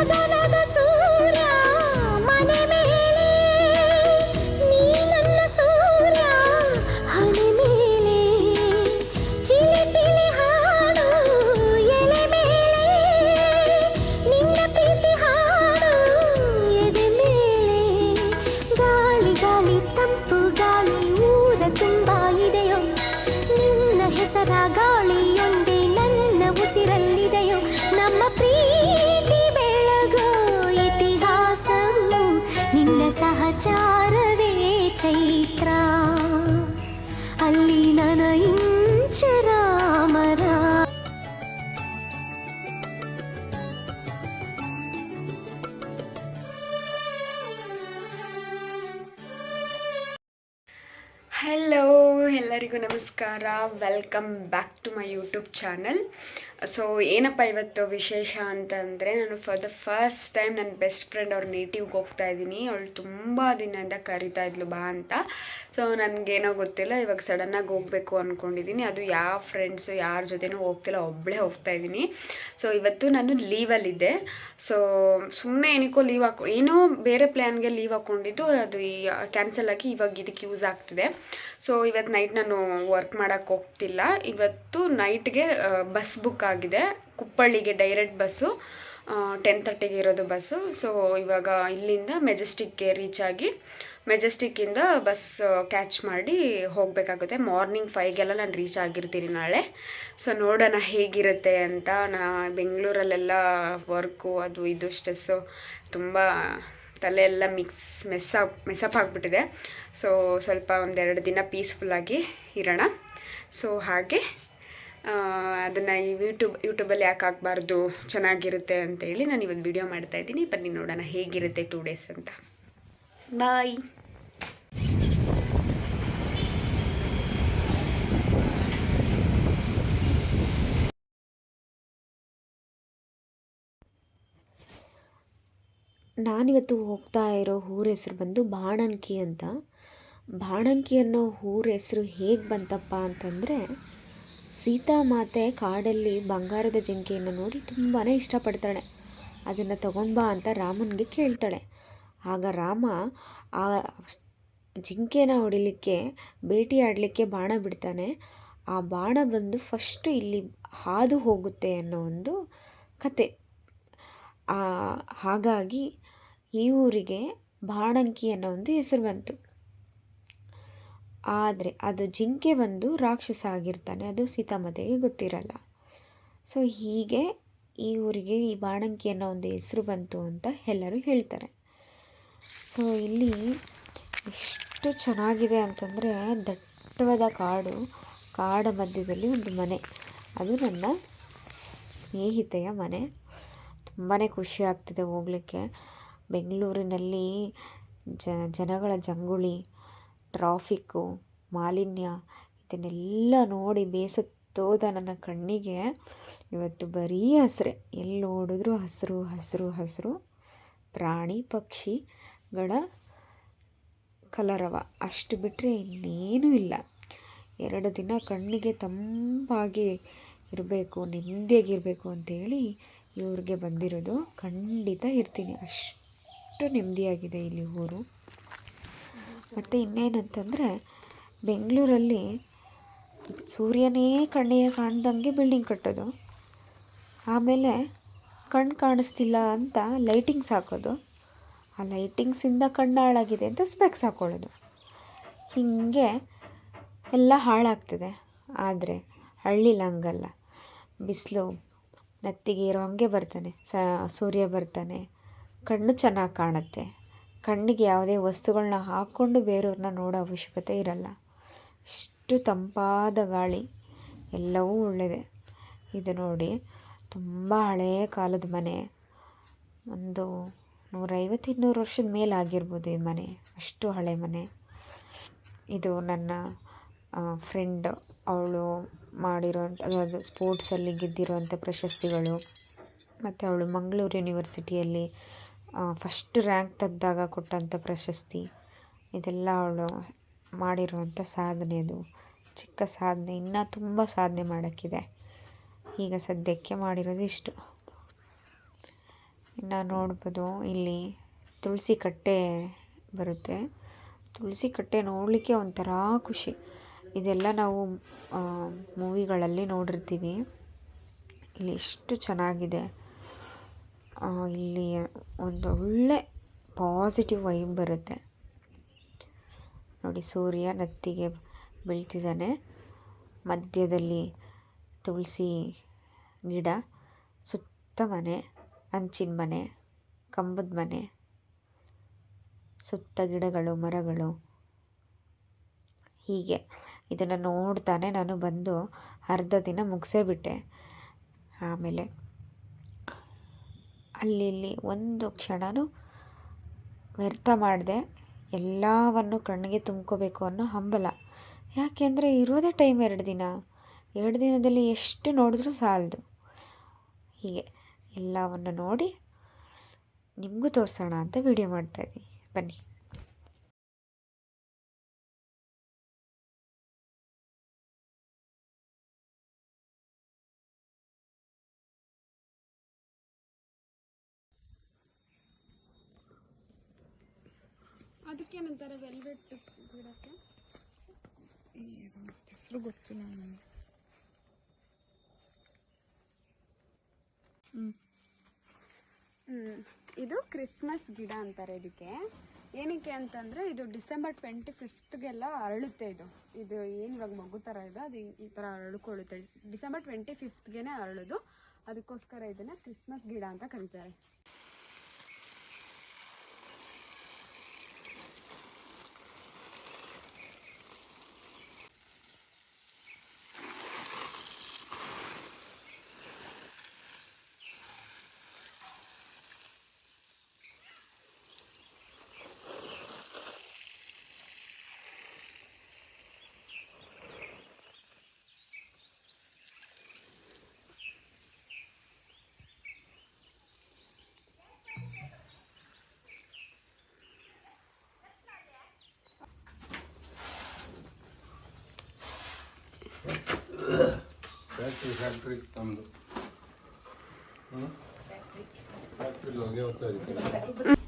ಗಗನದ hello ಎಲ್ಲರಿಗೂ ನಮಸ್ಕಾರ welcome back to my YouTube channel so ಏನಪ್ಪ ಇವತ್ತು ವಿಶೇಷ ಅಂತಂದರೆ ನಾನು ಫಾರ್ ದ ಫಸ್ಟ್ ಟೈಮ್ ನನ್ನ ಬೆಸ್ಟ್ ಫ್ರೆಂಡ್ ಅವ್ರ ನೇಟಿವ್ಗೆ ಹೋಗ್ತಾ ಇದ್ದೀನಿ. ಅವಳು ತುಂಬ ದಿನದಿಂದ ಕರಿತಾ ಇದ್ಲು, ಬಾ ಅಂತ. ಸೊ ನನಗೇನೋ ಗೊತ್ತಿಲ್ಲ, ಇವಾಗ ಸಡನ್ನಾಗಿ ಹೋಗಬೇಕು ಅಂದ್ಕೊಂಡಿದ್ದೀನಿ ಅದು ಯಾವ ಫ್ರೆಂಡ್ಸು ಯಾರ ಜೊತೆನೂ ಹೋಗ್ತಿಲ್ಲ ಒಬ್ಬಳೇ ಹೋಗ್ತಾ ಇದ್ದೀನಿ. ಸೊ ಇವತ್ತು ನಾನು ಲೀವಲ್ಲಿದ್ದೆ ಸೊ ಸುಮ್ಮನೆ ಏನಕ್ಕೋ ಲೀವ್ ಹಾಕೊ, ಏನೋ ಬೇರೆ ಪ್ಲ್ಯಾನ್ಗೆ ಲೀವ್ ಹಾಕ್ಕೊಂಡಿದ್ದು ಅದು ಕ್ಯಾನ್ಸಲ್ ಆಗಿ ಇವಾಗ ಇದಕ್ಕೆ ಯೂಸ್ ಆಗ್ತಿದೆ. ಸೊ ಇವತ್ತು ನೈಟ್ ನಾನು ವರ್ಕ್ ಮಾಡೋಕ್ಕೆ ಹೋಗ್ತಿಲ್ಲ. ಇವತ್ತು ನೈಟ್ಗೆ ಬಸ್ ಬುಕ್ ಆಗಿದೆ. ಕುಪ್ಪಳ್ಳಿಗೆ ಡೈರೆಕ್ಟ್ ಬಸ್ಸು ಟೆನ್ ತರ್ಟಿಗೆ ಇರೋದು ಬಸ್ಸು. ಸೊ ಇವಾಗ ಇಲ್ಲಿಂದ ಮೆಜೆಸ್ಟಿಕ್ಗೆ ರೀಚ್ ಆಗಿ ಮೆಜೆಸ್ಟಿಕ್ಕಿಂದ ಬಸ್ ಕ್ಯಾಚ್ ಮಾಡಿ ಹೋಗಬೇಕಾಗುತ್ತೆ. ಮಾರ್ನಿಂಗ್ ಫೈವ್ಗೆಲ್ಲ ನಾನು ರೀಚ್ ಆಗಿರ್ತೀನಿ ನಾಳೆ. ಸೊ ನೋಡೋಣ ಹೇಗಿರುತ್ತೆ ಅಂತ ನಾ ಬೆಂಗಳೂರಲ್ಲೆಲ್ಲ ವರ್ಕು ಅದು ಇದು ಸ್ಟ್ರೆಸ್ಸು ತುಂಬ ತಲೆ ಎಲ್ಲ mix mess mess up mess up ಆಗಿಬಿಟ್ಟಿದೆ. ಸೊ ಸ್ವಲ್ಪ ಒಂದೆರಡು ದಿನ ಪೀಸ್ಫುಲ್ಲಾಗಿ ಇರೋಣ. ಸೊ ಹಾಗೆ ಅದನ್ನು ಈ ಯೂಟ್ಯೂಬ್ ಯೂಟ್ಯೂಬಲ್ಲಿ ಯಾಕೆ ಹಾಕ್ಬಾರ್ದು, ಚೆನ್ನಾಗಿರುತ್ತೆ ಅಂತೇಳಿ ನಾನು ಇವತ್ತು ಮಾಡ್ತಾ ಇದ್ದೀನಿ. ಬನ್ನಿ ನೋಡೋಣ ಹೇಗಿರುತ್ತೆ ಟೂ ಡೇಸ್ ಅಂತ. ಬಾಯ್ ನಾನಿವತ್ತು ಹೋಗ್ತಾ ಇರೋ ಊರ ಹೆಸರು ಬಂದು ಬಾಣಂಕಿ ಅಂತ. ಬಾಣಂಕಿ ಅನ್ನೋ ಊರ ಹೆಸರು ಹೇಗೆ ಬಂತಪ್ಪ ಅಂತಂದರೆ ಸೀತಾಮಾತೆ ಕಾಡಲ್ಲಿ ಬಂಗಾರದ ಜಿಂಕೆಯನ್ನು ನೋಡಿ ತುಂಬಾ ಇಷ್ಟಪಡ್ತಾಳೆ. ಅದನ್ನು ತಗೊಂಡ್ಬಾ ಅಂತ ರಾಮನಿಗೆ ಕೇಳ್ತಾಳೆ. ಆಗ ರಾಮ ಆ ಜಿಂಕೆನ ಹೊಡಿಲಿಕ್ಕೆ ಬೇಟೆಯಾಡಲಿಕ್ಕೆ ಬಾಣ ಬಿಡ್ತಾನೆ. ಆ ಬಾಣ ಬಂದು ಫಸ್ಟು ಇಲ್ಲಿ ಹಾದು ಹೋಗುತ್ತೆ ಅನ್ನೋ ಒಂದು ಕತೆ. ಹಾಗಾಗಿ ಈ ಊರಿಗೆ ಬಾಣಂಕಿ ಅನ್ನೋ ಒಂದು ಹೆಸರು ಬಂತು. ಆದರೆ ಅದು ಜಿಂಕೆ ಬಂದು ರಾಕ್ಷಸ ಆಗಿರ್ತಾನೆ, ಅದು ಸೀತಾಮಾತೆಗೆ ಗೊತ್ತಿರಲ್ಲ. ಸೊ ಹೀಗೆ ಈ ಊರಿಗೆ ಈ ಬಾಣಂಕಿ ಅನ್ನೋ ಒಂದು ಹೆಸರು ಬಂತು ಅಂತ ಎಲ್ಲರೂ ಹೇಳ್ತಾರೆ. ಸೊ ಇಲ್ಲಿ ಎಷ್ಟು ಚೆನ್ನಾಗಿದೆ ಅಂತಂದರೆ ದಟ್ಟವಾದ ಕಾಡು, ಕಾಡ ಮಧ್ಯದಲ್ಲಿ ಒಂದು ಮನೆ. ಅದು ನನ್ನ ಸ್ನೇಹಿತೆಯ ಮನೆ. ತುಂಬಾ ಖುಷಿ ಆಗ್ತಿದೆ ಹೋಗಲಿಕ್ಕೆ. ಬೆಂಗಳೂರಿನಲ್ಲಿ ಜನಗಳ ಜಂಗುಳಿ ಟ್ರಾಫಿಕ್ಕು, ಮಾಲಿನ್ಯ ಇದನ್ನೆಲ್ಲ ನೋಡಿ ಬೇಸತ್ತೋದ ನನ್ನ ಕಣ್ಣಿಗೆ. ಇವತ್ತು ಬರೀ ಹಸಿರೇ, ಎಲ್ಲಿ ನೋಡಿದ್ರೂ ಹಸಿರು ಹಸಿರು ಹಸಿರು. ಪ್ರಾಣಿ ಪಕ್ಷಿಗಳ ಕಲರವ. ಅಷ್ಟು ಬಿಟ್ಟರೆ ಇನ್ನೇನೂ ಇಲ್ಲ. ಎರಡು ದಿನ ಕಣ್ಣಿಗೆ ತಂಪಾಗಿ ಇರಬೇಕು, ನೆಮ್ಮದಿಯಾಗಿರಬೇಕು ಅಂತೇಳಿ ಇವ್ರಿಗೆ ಬಂದಿರೋದು. ಖಂಡಿತ ಇರ್ತೀನಿ. ಅಷ್ಟು ನೆಮ್ಮದಿಯಾಗಿದೆ ಇಲ್ಲಿ ಊರು. ಮತ್ತು ಇನ್ನೇನಂತಂದರೆ ಬೆಂಗಳೂರಲ್ಲಿ ಸೂರ್ಯನೇ ಕಣ್ಣಿಗೆ ಕಾಣ್ದಂಗೆ ಬಿಲ್ಡಿಂಗ್ ಕಟ್ಟೋದು. ಆಮೇಲೆ ಕಣ್ಣು ಕಾಣಿಸ್ತಿಲ್ಲ ಅಂತ ಲೈಟಿಂಗ್ಸ್ ಹಾಕೋದು. ಆ ಲೈಟಿಂಗ್ಸಿಂದ ಕಣ್ಣು ಹಾಳಾಗಿದೆ ಅಂತ ಸ್ಪೆಕ್ಸ್ ಹಾಕ್ಕೊಳ್ಳೋದು ಹೀಗೆ ಎಲ್ಲ ಹಾಳಾಗ್ತಿದೆ. ಆದರೆ ಹಳ್ಳಿಲ್ಲ ಹಂಗಲ್ಲ. ಬಿಸಿಲು ನತ್ತಿಗೆ ಇರೋ ಹಾಗೆ ಬರ್ತಾನೆ. ಸೂರ್ಯ ಬರ್ತಾನೆ. ಕಣ್ಣು ಚೆನ್ನಾಗಿ ಕಾಣುತ್ತೆ. ಕಣ್ಣಿಗೆ ಯಾವುದೇ ವಸ್ತುಗಳನ್ನ ಹಾಕ್ಕೊಂಡು ಬೇರೆಯವ್ರನ್ನ ನೋಡೋ ಅವಶ್ಯಕತೆ ಇರಲ್ಲ. ಅಷ್ಟು ತಂಪಾದ ಗಾಳಿ. ಎಲ್ಲವೂ ಒಳ್ಳೆಯದೆ ಇದು ನೋಡಿ, ತುಂಬ ಹಳೆಯ ಕಾಲದ ಮನೆ. ಒಂದು ನೂರೈವತ್ತು ಇನ್ನೂರು ವರ್ಷದ ಮೇಲೆ ಆಗಿರ್ಬೋದು ಈ ಮನೆ. ಅಷ್ಟು ಹಳೆ ಮನೆ. ಇದು ನನ್ನ ಫ್ರೆಂಡ್ ಅವಳು ಮಾಡಿರೋಂಥ ಅದು ಸ್ಪೋರ್ಟ್ಸಲ್ಲಿ ಗೆದ್ದಿರುವಂಥ ಪ್ರಶಸ್ತಿಗಳು. ಮತ್ತು ಅವಳು ಮಂಗಳೂರು ಯೂನಿವರ್ಸಿಟಿಯಲ್ಲಿ ಫಸ್ಟ್ ರ್ಯಾಂಕ್ ತೆಗ್ದಾಗ ಕೊಟ್ಟಂಥ ಪ್ರಶಸ್ತಿ. ಇದೆಲ್ಲ ಅವಳು ಮಾಡಿರುವಂಥ ಸಾಧನೆ ಅದು. ಚಿಕ್ಕ ಸಾಧನೆ, ಇನ್ನೂ ತುಂಬ ಸಾಧನೆ ಮಾಡೋಕ್ಕಿದೆ. ಈಗ ಸದ್ಯಕ್ಕೆ ಮಾಡಿರೋದು ಇಷ್ಟು. ಇನ್ನು ನೋಡ್ಬೋದು, ಇಲ್ಲಿ ತುಳಸಿ ಕಟ್ಟೆ ಬರುತ್ತೆ. ತುಳಸಿ ಕಟ್ಟೆ ನೋಡಲಿಕ್ಕೆ ಒಂಥರ ಖುಷಿ. ಇದೆಲ್ಲ ನಾವು ಮೂವಿಗಳಲ್ಲಿ ನೋಡಿರ್ತೀವಿ. ಇಲ್ಲಿ ಎಷ್ಟು ಚೆನ್ನಾಗಿದೆ. ಇಲ್ಲಿ ಒಂದು ಒಳ್ಳೆ ಪಾಸಿಟಿವ್ ವೈಬ್ ಬರುತ್ತೆ. ನೋಡಿ, ಸೂರ್ಯ ನತ್ತಿಗೆ ಬೀಳ್ತಿದ್ದಾನೆ. ಮಧ್ಯದಲ್ಲಿ ತುಳಸಿ ಗಿಡ, ಸುತ್ತ ಮನೆ, ಹಂಚಿನ ಮನೆ, ಕಂಬದ ಮನೆ, ಸುತ್ತ ಗಿಡಗಳು, ಮರಗಳು. ಹೀಗೆ ಇದನ್ನು ನೋಡ್ತಾನೆ ನಾನು ಬಂದು ಅರ್ಧ ದಿನ ಮುಗಿಸೇ ಬಿಟ್ಟೆ. ಆಮೇಲೆ ಅಲ್ಲಿ ಇಲ್ಲಿ ಒಂದು ಕ್ಷಣನೂ ವ್ಯರ್ಥ ಮಾಡಿದೆ. ಎಲ್ಲವನ್ನು ಕಣ್ಣಿಗೆ ತುಂಬ್ಕೋಬೇಕು ಅನ್ನೋ ಹಂಬಲ. ಯಾಕೆಂದರೆ ಇರೋದೇ ಟೈಮ್ ಎರಡು ದಿನ. ಎರಡು ದಿನದಲ್ಲಿ ಎಷ್ಟು ನೋಡಿದ್ರೂ ಸಾಲದು. ಹೀಗೆ ಎಲ್ಲವನ್ನು ನೋಡಿ ನಿಮಗೂ ತೋರಿಸೋಣ ಅಂತ ವಿಡಿಯೋ ಮಾಡ್ತಾಯಿದ್ದೀನಿ ಬನ್ನಿ. ಅದಕ್ಕೇನಂತಾರೆ ವೆಲ್ವೆಟ್ ಗಿಡಕ್ಕೆ? ಹೆಸರು ಗೊತ್ತಿಲ್ಲ ನನಗೆ. ಇದು ಕ್ರಿಸ್ಮಸ್ ಗಿಡ ಅಂತಾರೆ ಇದಕ್ಕೆ. ಏನಕ್ಕೆ ಅಂತಂದ್ರೆ ಇದು ಡಿಸೆಂಬರ್ ಟ್ವೆಂಟಿ ಫಿಫ್ತ್ಗೆಲ್ಲ ಅರಳುತ್ತೆ ಇದು. ಇದು ಏನು ಇವಾಗ ಮಗು ಥರ ಇದೆ, ಅದು ಈ- ಥರ ಅರಳ್ಕೊಳ್ಳುತ್ತೆ. December twenty ಫಿಫ್ತ್ಗೆನೆ ಅರಳೋದು. ಅದಕ್ಕೋಸ್ಕರ ಇದನ್ನ ಕ್ರಿಸ್ಮಸ್ ಗಿಡ ಅಂತ ಕರೀತಾರೆ. ಫ್ಯಾಕ್ಟ್ರಿ ನಮ್ಮದು ಫ್ಯಾಕ್ಟ್ರಿ ಹೋಗಿ ಹೋಗ್ತಾ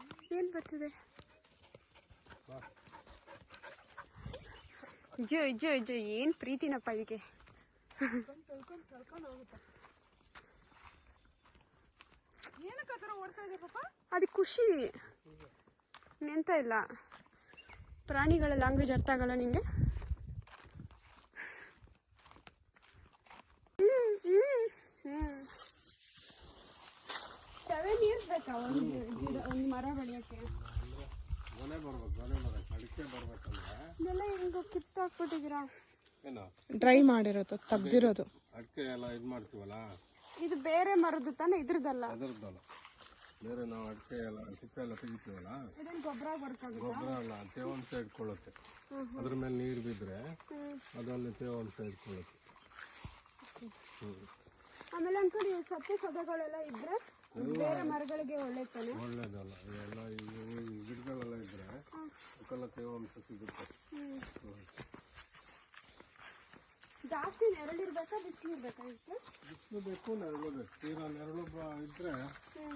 ಇದಕ್ಕೆ ಏನು ಬರ್ತಿದೆ? ಜೋ ಜೋ ಜೋ ಏನು ಪ್ರೀತಿನಪ್ಪ ಇದಕ್ಕೆ? ಅದಕ್ಕೆ ಖುಷಿ. ನೆಂತ ಇಲ್ಲ. ಪ್ರಾಣಿಗಳ ಲ್ಯಾಂಗ್ವೇಜ್ ಅರ್ಥ ಆಗಲ್ಲ ನಿಂಗೆ? ಸೆವೆನ್ ಇಯರ್ಸ್ ಬೇಕಾ? ಒಂದು ಗಿಡ ಒಂದು ಮರ ಬೆಳೆಯೋಕ್ಕೆ? ಮನೆ ಬರ್ಬೇಕು ಮನೆ ಬರ್ಬೇಕು ಅಡಿಕೆ ಬರ್ಬೇಕಂದ್ರೆ ಇದೆಲ್ಲ ಹೆಂಗೋ ಕಿತ್ತಾಕ್ಬಿಟ್ಟಿದ್ದೀರಾ? ಏನು? ಡ್ರೈ ಮಾಡಿರೋದು ತೆಗ್ದಿರೋದು. ಅಡಿಕೆ ಎಲ್ಲ ಇದು ಮಾಡ್ತೀವಲ್ಲ ಇದು ಬೇರೆ ಮರದ ತಾನೇ ಇದ್ರದ್ದಲ್ಲ? ಅದರದ್ದಲ್ಲ. ಬೇರೆ ನಾವು ಅಡಿಕೆ ಎಲ್ಲ ಸಿಪ್ಪೆ ಎಲ್ಲ ತೆಗಿತೀವಲ್ಲ? ಗೊಬ್ಬರ ಅಲ್ಲ ತೇವಾಂಶ ಇಟ್ಕೊಳ್ಳುತ್ತೆ ಅದ್ರ ಮೇಲೆ ನೀರು ಬಿದ್ದರೆ ಅದರಲ್ಲಿ ತೇವಾಂಶ ಇಟ್ಕೊಳ್ಳುತ್ತೆ ಆಮೇಲೆ ಅಂಕಲ್ ಈ ಸತ್ತು ಸದಗಳೆಲ್ಲ ಇದ್ರೆ ಬೇರೆ ಮರಗಳಿಗೆ ಒಳ್ಳೆ ತಾನೆ? ಒಳ್ಳೇದಲ್ಲ ಎಲ್ಲ ಈ ಗಿಡಗಳೆಲ್ಲ ಇದ್ರೆ ಅದಕ್ಕೆಲ್ಲ ತೇವಾಂಶ ಸಿಗುತ್ತೆ. ಜಾಸ್ತಿ ನೆರಳಿರ್ಬೇಕಾ ಬಿಸಿಲಿರ್ಬೇಕಾ ಇದಕ್ಕೆ ಬಿಸಿಲು ಬೇಕು ನೆರಳು ಬೇಕು. ತೀರಾ ನೆರಳು ಬ- ಇದ್ರೆ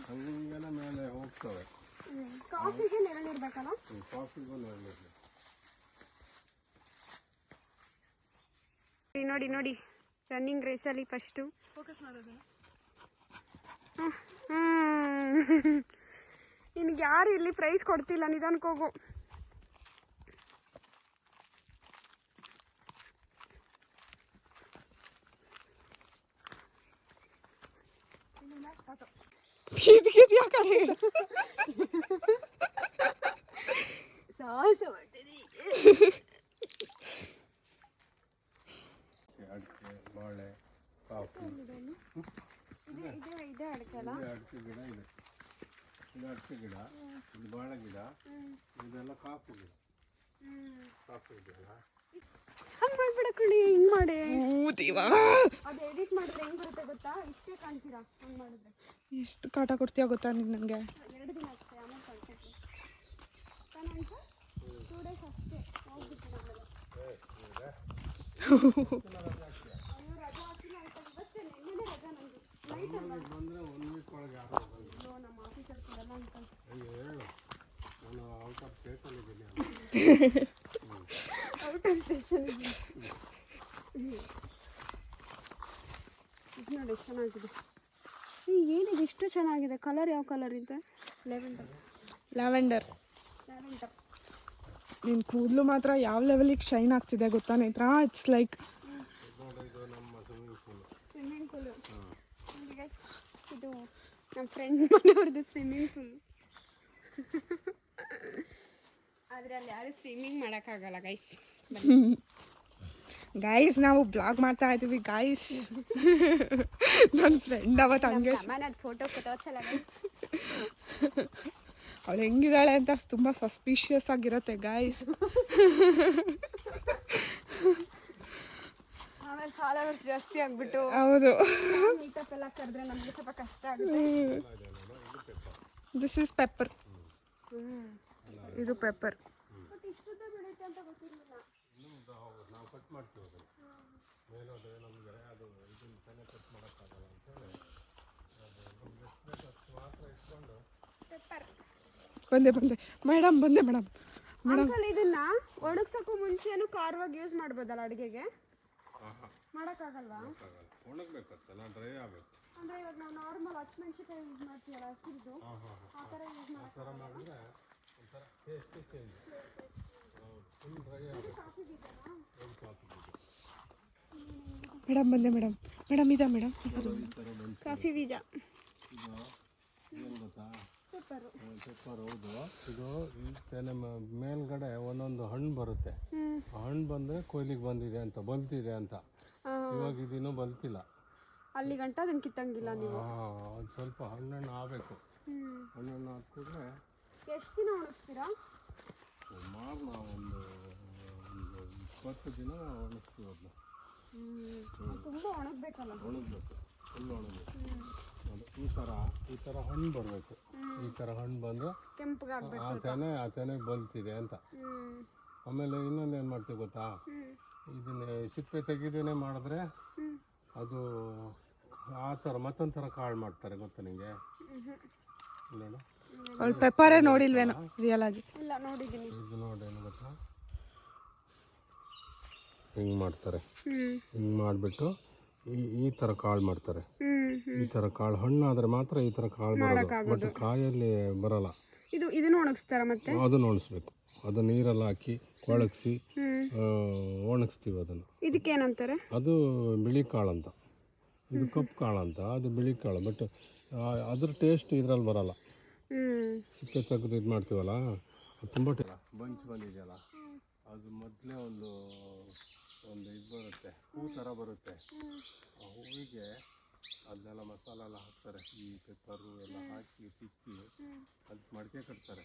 ಹಂಗೇನೆ ಮೇಲೆ ಹೋಗ್ತವೆ. ಕಾಫಿಗೆ ನೆರಳಿರ್ಬೇಕಲ್ಲ? ಈ ಕಾಫಿಗೂ ನೆರಳು ಬೇಕು ನೋಡಿ ನೋಡಿ. ರನ್ನಿಂಗ್ ರೇಸಲ್ಲಿ ಫಸ್ಟು ಫೋಕಸ್ ಮಾಡೋದು. ನಿನಗೆ ಯಾರು ಇಲ್ಲಿ ಪ್ರೈಸ್ ಕೊಡ್ತಿಲ್ಲ? ನಿಧಾನಕ್ಕೆ ಹೋಗು. ಇದಕ್ಕಿದ್ಯಾ ಕಡೆ ಸಾಹಸ ಮಾಡ್ತೀನಿ ಅಡಿಕೆ ಬಾಳೆ ಕಾಫಿ ಇದೆ ಅಡಿಕೆ ಗಿಡ ಇದೆ ಇದು ಅಡಿಕೆ ಗಿಡ ಬಾಳೆ ಗಿಡ ಇದೆಲ್ಲ ಕಾಫಿ ಗಿಡ ಕಾಫಿ ಹಂಗೆ ಮಾಡ್ಬೇಡ ಕಣಿ, ಹಿಂಗೆ ಮಾಡಿ. ಊದಿವಾ ಅದು ಎಡಿಟ್ ಮಾಡಿದ್ರೆ ಹೆಂಗೆ ಬರುತ್ತೆ ಗೊತ್ತಾ ಇಷ್ಟೇ ಕಾಣ್ತೀರಾ ಹಂಗೆ ಮಾಡಿದ್ರೆ ಎಷ್ಟು ಕಾಟ ಕೊಡ್ತೀಯ ಗೊತ್ತಾ ನೀನು ನನಗೆ? ನೋಡಿ ಎಷ್ಟು ಚೆನ್ನಾಗಿದೆ. ಇಷ್ಟು ಚೆನ್ನಾಗಿದೆ. ಕಲರ್ ಯಾವ ಕಲರ್ ಇದೆ? ಲೆವೆಂಡರ್ ಲ್ಯಾವೆಂಡರ್ ಲ್ಯಾವೆಂಡರ್ ನಿನ್ನ ಕೂದಲು ಮಾತ್ರ ಯಾವ ಲೆವೆಲಿಗೆ ಶೈನ್ ಆಗ್ತಿದೆ ಗೊತ್ತಾ ನೇತ್ರ ಇಟ್ಸ್ ಲೈಕ್ ಸ್ವಿಮ್ಮಿಂಗ್ ಪೂಲು ಇದು ನಮ್ಮ ಫ್ರೆಂಡ್ ಮನೆಯವ್ರದ್ದು ಸ್ವಿಮ್ಮಿಂಗ್ ಪೂಲ್ ಆದರೆ ಅಲ್ಲಿ ಯಾರು ಸ್ವಿಮ್ಮಿಂಗ್ ಮಾಡೋಕ್ಕಾಗಲ್ಲ ಗೈಸ್ ಗಾಯ್ಸ್ ನಾವು ಬ್ಲಾಗ್ ಮಾಡ್ತಾ ಇದ್ದೀವಿ ಗಾಯ್ಸ್ ನನ್ನ ಫ್ರೆಂಡ್ ಅವತ್ತು ಹಂಗೆ ಫೋಟೋ ಅವಳು ಹೆಂಗಿದ್ದಾಳೆ ಅಂತ ತುಂಬ ಸಸ್ಪಿಷಿಯಸ್ ಆಗಿರುತ್ತೆ ಗಾಯ್ಸ್ ಆಮೇಲೆ ಫಾಲೋವರ್ಸ್ ಜಾಸ್ತಿ ಆಗ್ಬಿಟ್ಟು ಹೌದು. ಮೀಟಪ್ ಎಲ್ಲ ಕರೆದ್ರೆ ನಮಗೆ ಸ್ವಲ್ಪ ಕಷ್ಟ ಆಗುತ್ತೆ. ದಿಸ್ ಇಸ್ ಪೆಪ್ಪರ್ ಇದು ಪೆಪ್ಪರ್ ಅಂತ ನಾವು ಕಟ್ ಮಾಡ್ತೀವಿ ಅದನ್ನು. ಮೇಲೋದ್ರೆ ನಮಗೆ ಅದು ಇದನ್ನು ತಾನೇ ಕಟ್ ಮಾಡೋಕ್ಕಾಗಲ್ಲ ಅಂತೇಳಿ ಅದು ನಮ್ಗೆ ಎಷ್ಟು ಬೇಕು ಅಷ್ಟು ಮಾತ್ರ ಇಟ್ಕೊಂಡು ಬಂದೆ ಬಂದೆ. ಮೇಡಮ್ ಬಂದೆ ಮೇಡಮ್. ಅಂಕಲ್ ಇದನ್ನ ಒಣಗ್ಸಕ್ಕೂ ಮುಂಚೆನೂ ಖಾರವಾಗಿ ಯೂಸ್ ಮಾಡ್ಬೋದಲ್ಲ ಅಡುಗೆಗೆ? ಮಾಡೋಕ್ಕಾಗಲ್ವಾ? ಆಗಲ್ಲ ಡ್ರೈ ಆಗಬೇಕು. ಅಂದ್ರೆ ಇವಾಗ ನಾವು ನಾರ್ಮಲ್ ಹಸಿಮೆಣ್ಸಿಕಾಯಿ ಯೂಸ್ ಮಾಡ್ತೀವಲ್ಲ ಹಸಿದು ಹಾಂ ಹಾಂ ಹಾಂ ಆ ಥರ ಯೂಸ್ ಆ ಥರ ಮಾಡಿದ್ರೆ ಒಂಥರ ಟೇಸ್ಟ್ ಚೇಂಜ್ ಮೇಡಮ್ ಬಂದೆ ಮೇಡಮ್. ಮೇಡಮ್ ಇದೆ ಮೇಡಮ್? ಕಾಫಿ ಬೀಜ. ಇದು ಏನು ಗೊತ್ತಾ ಪೆಪ್ಪರು ಪೆಪ್ಪರ್ ಹೌದು ಇದು ಮೇಲ್ಗಡೆ ಒಂದೊಂದು ಹಣ್ಣು ಬರುತ್ತೆ. ಹಣ್ಣು ಬಂದರೆ ಕೊಯ್ಲಿಗೆ ಬಂದಿದೆ ಅಂತ ಬಲ್ತಿದೆ ಅಂತ. ಇವಾಗ ಇದಿನ್ನೂ ಬಲ್ತಿಲ್ಲ ಅಲ್ಲಿ ಗಂಟ ಅದನ್ನ ಕಿತ್ತಂಗಿಲ್ಲ ನೀವು. ಸ್ವಲ್ಪ ಹಣ್ಣನ್ನು ಆಗಬೇಕು ಹಣ್ಣನ್ನು ಹಾಕಿದ್ರೆ ಎಷ್ಟು ದಿನ ಒಣಗಿಸ್ತೀರಾ ಸುಮಾರು ನಾವು ಒಂದು ಒಂದು ಇಪ್ಪತ್ತು ದಿನ ಒಣಗಿಸ್ತೀವಿ ಅದನ್ನ ತುಂಬ ಒಣಗಬೇಕಲ್ಲ. ಒಣಗಬೇಕು ಫುಲ್ ಒಣಗಬೇಕು. ಅದು ಈ ಥರ ಈ ಥರ ಹಣ್ಣು ಬರಬೇಕು. ಈ ಥರ ಹಣ್ಣು ಬಂದು ಆ ತೆನೆ ಆ ತೆನೆಗೆ ಬಲ್ತಿದೆ ಅಂತ. ಆಮೇಲೆ ಇನ್ನೊಂದು ಏನು ಮಾಡ್ತೀವಿ ಗೊತ್ತಾ? ಇದನ್ನ ಸಿಪ್ಪೆ ತೆಗೆದೇನೆ ಮಾಡಿದ್ರೆ ಅದು ಆ ಥರ ಮತ್ತೊಂದು ಥರ ಕಾಳು ಮಾಡ್ತಾರೆ ಗೊತ್ತಾ ನಿಮಗೆ ನೋಡು ಅವಳು ಪೆಪ್ಪರೇ ನೋಡಿಲ್ವೇನೋ ರಿಯಲ್ ಆಗಿ. ಇಲ್ಲ ನೋಡಿದ್ದೀನಿ. ಇದು ನೋಡಿ ಏನು ಗೊತ್ತಾ? ಹಿಂಗೆ ಮಾಡ್ತಾರೆ. ಹಿಂಗ್ ಮಾಡಿಬಿಟ್ಟು ಈ ಈ ಥರ ಕಾಳು ಮಾಡ್ತಾರೆ. ಈ ಥರ ಕಾಳು ಹಣ್ಣಾದರೆ ಮಾತ್ರ ಈ ಥರ ಕಾಳು ಬರೋದು. ಬಟ್ ಕಾಯಲ್ಲಿ ಬರಲ್ಲ. ಇದು ಇದನ್ನು ಒಣಗಿಸ್ತಾರ ಮತ್ತೆ? ಅದನ್ನು ಒಣಗಿಸ್ಬೇಕು. ಅದು ನೀರೆಲ್ಲ ಹಾಕಿ ಒಣಗಿಸಿ ಒಣಗಿಸ್ತೀವಿ ಅದನ್ನು. ಇದಕ್ಕೇನಂತಾರೆ? ಅದು ಬಿಳಿ ಕಾಳು ಅಂತ. ಇದು ಕಪ್ಪು ಕಾಳು ಅಂತ. ಅದು ಬಿಳಿ ಕಾಳು. ಬಟ್ ಅದ್ರ ಟೇಸ್ಟ್ ಇದ್ರಲ್ಲಿ ಬರಲ್ಲ. ಸಿಪ್ಪೆ ತೆಗೆದು ಇದು ಮಾಡ್ತೀವಲ್ಲ? ಅದು ತುಂಬ ಬಂಚ್ ಬಂದಿದೆಯಲ್ಲ? ಅದು ಮೊದಲೇ ಒಂದು ಒಂದು ಇದು ಬರುತ್ತೆ ಹೂ ಥರ ಬರುತ್ತೆ. ಆ ಹೂವಿಗೆ ಅದನ್ನೆಲ್ಲ ಮಸಾಲೆ ಎಲ್ಲ ಹಾಕ್ತಾರೆ. ಈ ಪೆಪ್ಪರು ಎಲ್ಲ ಹಾಕಿ ತಿಕ್ಕಿ ಅದು ಮಡಿಕೆ ಕಟ್ತಾರೆ.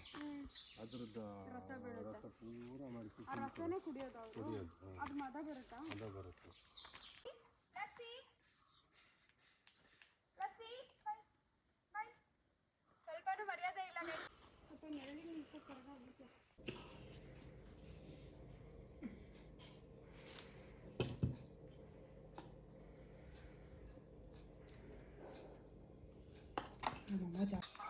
ಅದ್ರದ್ದು ರಸ ಪೂರ ಮಡಿಕೆ ಕುಡಿಯೋದು ಮದ ಬರುತ್ತಾ. 어, 맞아.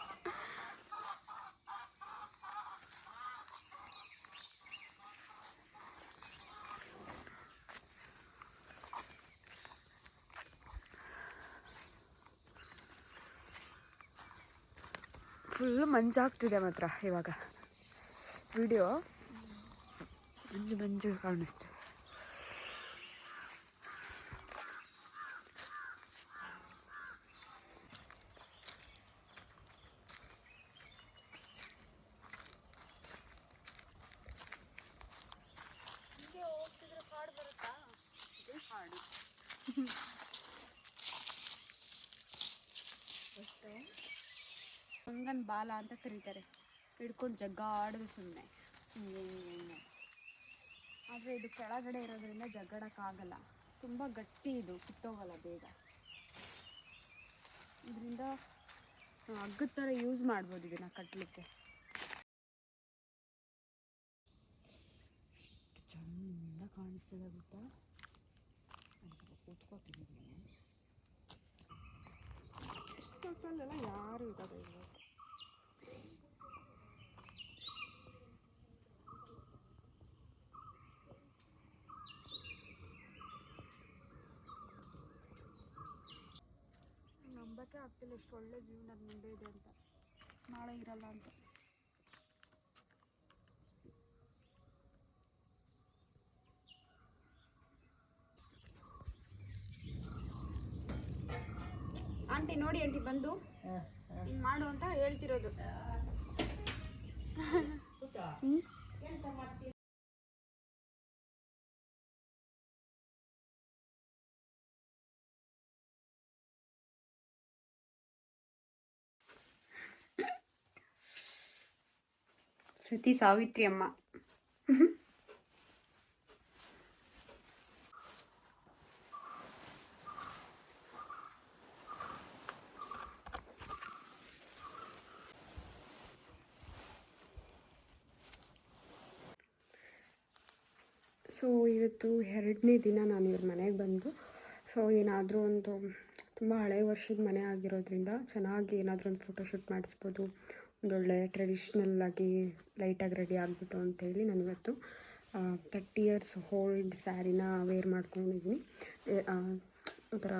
ಫುಲ್ ಮಂಜಾಗ್ತಿದೆ ಮಾತ್ರ ಇವಾಗ. ವಿಡಿಯೋ ಮಂಜು ಮಂಜು ಕಾಣಿಸ್ತಿದೆ. ಬಾಲ ಅಂತ ಕರೀತಾರೆ. ಹಿಡ್ಕೊಂಡು ಜಗ್ಗಾಡೋದು ಸುಮ್ಮನೆ ಹಿಂಗೆ ಆದರೆ ಇದು ಕೆಳಗಡೆ ಇರೋದ್ರಿಂದ ಜಗ್ಗಾಡೋಕ್ಕಾಗಲ್ಲ ತುಂಬ ಗಟ್ಟಿ ಇದು, ಕಿತ್ತೋಗಲ್ಲ ಬೇಗ. ಇದರಿಂದ ಹಗ್ಗದ ಥರ ಯೂಸ್ ಮಾಡ್ಬೋದು ಇದನ್ನು ಕಟ್ಟಲಿಕ್ಕೆ ಚಂದ ಕಾಣಿಸ್ತದೆ ಸ್ವಲ್ಪ ಕೂತ್ಕೋತೀನಿ. ಇಷ್ಟೊತ್ತಲ್ಲೆಲ್ಲ ಯಾರು ಇದ್ದಾರೆ ನಂಬಕ್ಕೆ ಆಗ್ತಿಲ್ಲ ಎಷ್ಟು ಒಳ್ಳೆ ಜೀವನ ಮುಂದೆ ಇದೆ ಅಂತ. ನಾಳೆ ಇರಲ್ಲ ಅಂತ ಆಂಟಿ ನೋಡಿ ಆಂಟಿ ಬಂದು ಹಿಂಗ್ ಮಾಡು ಅಂತ ಹೇಳ್ತಿರೋದು ಹ್ಮ್? ಸತಿ ಸಾವಿತ್ರಿ ಅಮ್ಮ ಸೊ, ಇವತ್ತು ಎರಡನೇ ದಿನ ನಾನು ಇವ್ರ ಮನೆಗೆ ಬಂದು, ಸೊ, ಏನಾದರೂ ಒಂದು, ತುಂಬ ಹಳೆ ವರ್ಷದ ಮನೆ ಆಗಿರೋದ್ರಿಂದ ಚೆನ್ನಾಗಿ ಏನಾದರೂ ಒಂದು ಫೋಟೋಶೂಟ್ ಮಾಡಿಸ್ಬೋದು. ಒಂದೊಳ್ಳೆ ಟ್ರೆಡಿಷ್ನಲ್ ಆಗಿ ಲೈಟಾಗಿ ರೆಡಿ ಆಗಿಬಿಟ್ಟು ಅಂಥೇಳಿ ನಾನು ಇವತ್ತು ತರ್ಟಿ ಇಯರ್ಸ್ ಹೋಲ್ಡ್ ಸ್ಯಾರಿನ ವೇರ್ ಮಾಡ್ಕೊಂಡಿದ್ದೀನಿ ಒಂಥರ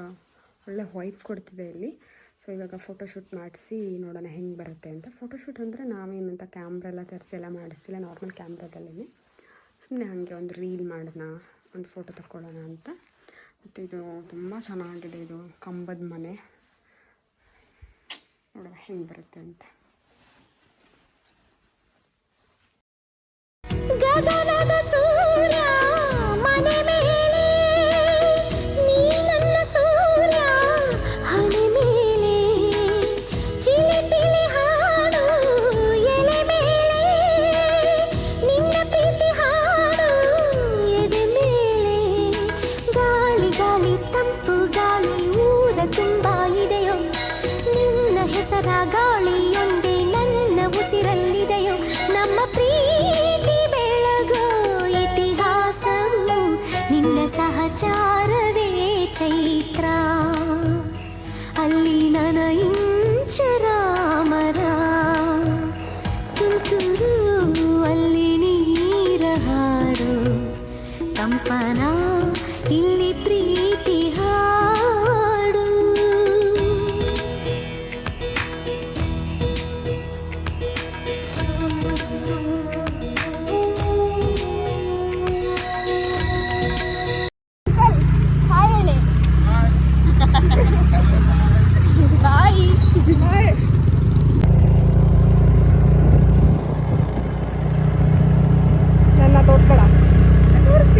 ಒಳ್ಳೆ ವೈಪ್ ಕೊಡ್ತಿದೆ ಇಲ್ಲಿ. ಸೊ ಇವಾಗ ಫೋಟೋಶೂಟ್ ಮಾಡಿಸಿ ನೋಡೋಣ ಹೆಂಗೆ ಬರುತ್ತೆ ಅಂತ. ಫೋಟೋಶೂಟ್ ಅಂದರೆ ನಾವೇನಂತ ಕ್ಯಾಮ್ರ ಎಲ್ಲ ತರಿಸಿ ಎಲ್ಲ ಮಾಡಿಸ್ತಿಲ್ಲ ನಾರ್ಮಲ್ ಕ್ಯಾಮ್ರಾದಲ್ಲೇ ಸುಮ್ಮನೆ ಹಾಗೆ ಒಂದು ರೀಲ್ ಮಾಡೋಣ, ಒಂದು ಫೋಟೋ ತಗೊಳ್ಳೋಣ ಅಂತ. ಮತ್ತು ಇದು ತುಂಬ ಚೆನ್ನಾಗಿದೆ, ಇದು ಕಂಬದ ಮನೆ. ನೋಡೋಣ ಹೆಂಗೆ ಬರುತ್ತೆ ಅಂತ. ಗಗನದ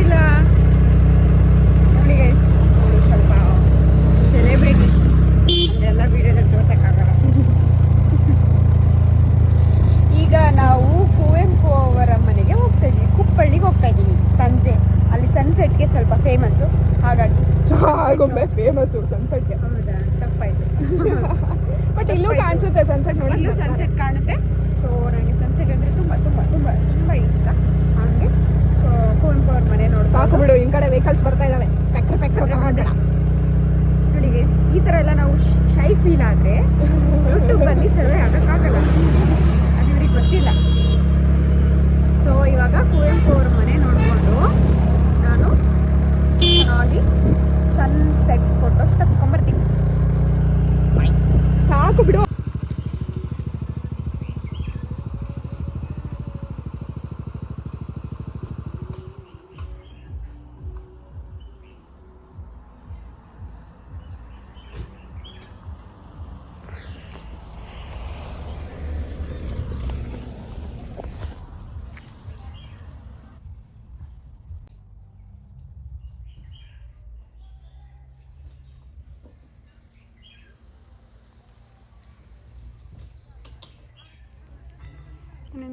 ತೋರಿಸ್ತಿಲ್ಲ ನೋಡಿ ಗೈಸ್ ಸ್ವಲ್ಪ ಸೆಲೆಬ್ರಿಟಿ ಎಲ್ಲ ವಿಡಿಯೋದಲ್ಲಿ ತೋರ್ಸೋಕ್ಕಾಗಲ್ಲ ಈಗ ನಾವು ಕುವೆಂಪು ಅವರ ಮನೆಗೆ ಹೋಗ್ತಾ ಇದ್ದೀವಿ ಕುಪ್ಪಳ್ಳಿಗೆ ಹೋಗ್ತಾ ಇದ್ದೀವಿ ಸಂಜೆ ಅಲ್ಲಿ ಸನ್ಸೆಟ್ಗೆ ಸ್ವಲ್ಪ ಫೇಮಸ್ಸು ಹಾಗಾಗಿ ಆಗೊಮ್ಮೆ ಫೇಮಸ್ಸು ಸನ್ಸೆಟ್ಗೆ ಹೌದಾ ತಪ್ಪಾಯ್ತು ಬಟ್ ಇಲ್ಲೂ ಕಾಣಿಸುತ್ತೆ ಸನ್ಸೆಟ್ ನೋಡಿ ಇಲ್ಲೂ ಸನ್ಸೆಟ್ ಕಾಣುತ್ತೆ ಸೋ ನನಗೆ ಸನ್ಸೆಟ್ ಅಂದರೆ ತುಂಬ ತುಂಬ ತುಂಬ ತುಂಬ ಇಷ್ಟ ಹಾಗೆ ಕು- ಕುವೆಂಪು ಅವ್ರ ಮನೆ ಸಾಕು ಬಿಡು, ಇನ್ ಕಡೆ ವೆಹಿಕಲ್ಸ್ ಬರ್ತಾ ಇದಾವೆ. ಪೆಕ್ರ ಪೆಕ್ರ ತಗೊಂಡ್ಬೇಡ ನೋಡಿ ಗೈಸ್ ಈ ಥರ ಎಲ್ಲ ನಾವು ಶೈ ಫೀಲ್ ಆದರೆ ಯೂಟ್ಯೂಬಲ್ಲಿ ಸರ್ವೆ ಆಗೋಕ್ಕಾಗಲ್ಲ. ಅದು ಇವ್ರಿಗೆ ಗೊತ್ತಿಲ್ಲ. ಸೊ ಇವಾಗ ಕುವೆಂಪು ಅವ್ರ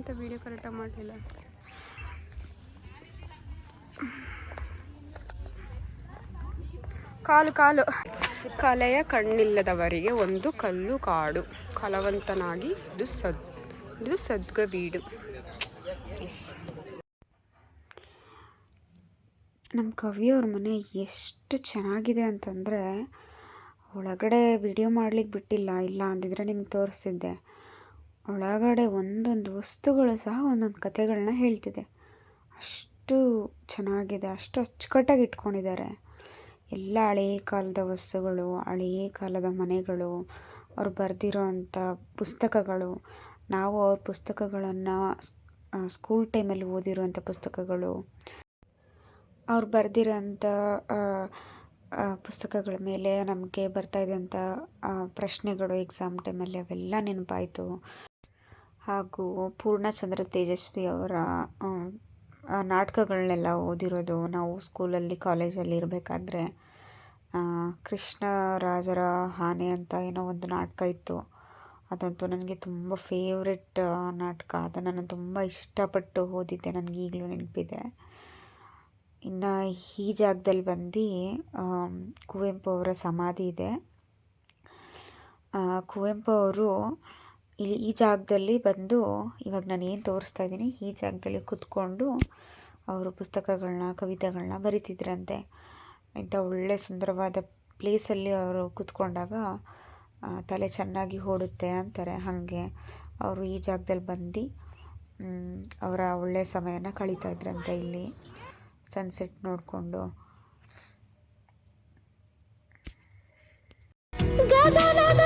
ಎಂತ ವಿಡಿಯೋ ಕರೆಕ್ಟಾಗಿ ಮಾಡಲಿಲ್ಲ. ಕಾಲು ಕಾಲು. ಕಲೆಯ ಕಣ್ಣಿಲ್ಲದವರಿಗೆ ಒಂದು ಕಲ್ಲು ಕಾಡು. ಕಲವಂತನಾಗಿ ಇದು ಸದ್, ಇದು ಸದ್ಗ ಬೀಡು. ನಮ್ಮ ಕವಿಯವ್ರ ಮನೆ ಎಷ್ಟು ಚೆನ್ನಾಗಿದೆ ಅಂತಂದರೆ, ಒಳಗಡೆ ವಿಡಿಯೋ ಮಾಡ್ಲಿಕ್ಕೆ ಬಿಟ್ಟಿಲ್ಲ, ಇಲ್ಲ ಅಂದಿದ್ರೆ ನಿಮ್ಗೆ ತೋರಿಸ್ತಿದ್ದೆ ಒಳಗಡೆ ಒಂದೊಂದು ವಸ್ತುಗಳು ಸಹ ಒಂದೊಂದು ಕಥೆಗಳನ್ನ ಹೇಳ್ತಿದೆ. ಅಷ್ಟು ಚೆನ್ನಾಗಿದೆ, ಅಷ್ಟು ಅಚ್ಚುಕಟ್ಟಾಗಿ ಇಟ್ಕೊಂಡಿದ್ದಾರೆ. ಎಲ್ಲ ಹಳೆಯ ಕಾಲದ ವಸ್ತುಗಳು ಹಳೆಯ ಕಾಲದ ಮನೆಗಳು, ಅವ್ರು ಬರೆದಿರೋ ಪುಸ್ತಕಗಳು, ನಾವು ಅವ್ರ ಪುಸ್ತಕಗಳನ್ನು ಸ್ಕೂಲ್ ಟೈಮಲ್ಲಿ ಓದಿರುವಂಥ ಪುಸ್ತಕಗಳು, ಅವ್ರು ಬರೆದಿರೋಂಥ ಪುಸ್ತಕಗಳ ಮೇಲೆ ನಮಗೆ ಬರ್ತಾ ಇದ್ದಂಥ ಪ್ರಶ್ನೆಗಳು, ಎಕ್ಸಾಮ್ ಟೈಮಲ್ಲಿ ಅವೆಲ್ಲ ನೆನಪಾಯಿತು. ಹಾಗೂ ಪೂರ್ಣಚಂದ್ರ ತೇಜಸ್ವಿ ಅವರ ನಾಟಕಗಳನ್ನೆಲ್ಲ ಓದಿರೋದು ನಾವು ಸ್ಕೂಲಲ್ಲಿ, ಕಾಲೇಜಲ್ಲಿ ಇರಬೇಕಾದ್ರೆ ಕೃಷ್ಣರಾಜರ ಆನೆ ಅಂತ ಏನೋ ಒಂದು ನಾಟಕ ಇತ್ತು. ಅದಂತೂ ನನಗೆ ತುಂಬ ಫೇವ್ರೆಟ್ ನಾಟಕ. ಅದನ್ನು ನಾನು ತುಂಬ ಇಷ್ಟಪಟ್ಟು ಓದಿದ್ದೆ, ನನಗೆ ಈಗಲೂ ನೆನಪಿದೆ. ಇನ್ನು ಈ ಜಾಗದಲ್ಲಿ ಬಂದು ಕುವೆಂಪು ಅವರ ಸಮಾಧಿ ಇದೆ. ಕುವೆಂಪು ಅವರು ಇಲ್ಲಿ ಈ ಜಾಗದಲ್ಲಿ ಬಂದು ಇವಾಗ ನಾನು ಏನು ತೋರಿಸ್ತಾ ಇದ್ದೀನಿ, ಈ ಜಾಗದಲ್ಲಿ ಕೂತ್ಕೊಂಡು ಅವರು ಪುಸ್ತಕಗಳನ್ನ ಕವಿತೆಗಳನ್ನ ಬರಿತಿದ್ರಂತೆ. ಇಂಥ ಒಳ್ಳೆ ಸುಂದರವಾದ ಪ್ಲೇಸಲ್ಲಿ ಅವರು ಕೂತ್ಕೊಂಡಾಗ ತಲೆ ಚೆನ್ನಾಗಿ ಓಡುತ್ತೆ ಅಂತಾರೆ ಹಾಗೆ. ಅವರು ಈ ಜಾಗದಲ್ಲಿ ಬಂದು ಅವರ ಒಳ್ಳೆಯ ಸಮಯನ ಕಳೀತಾ ಇದ್ರಂತೆ ಇಲ್ಲಿ. ಸನ್ಸೆಟ್ ನೋಡಿಕೊಂಡು. ಗಗನದ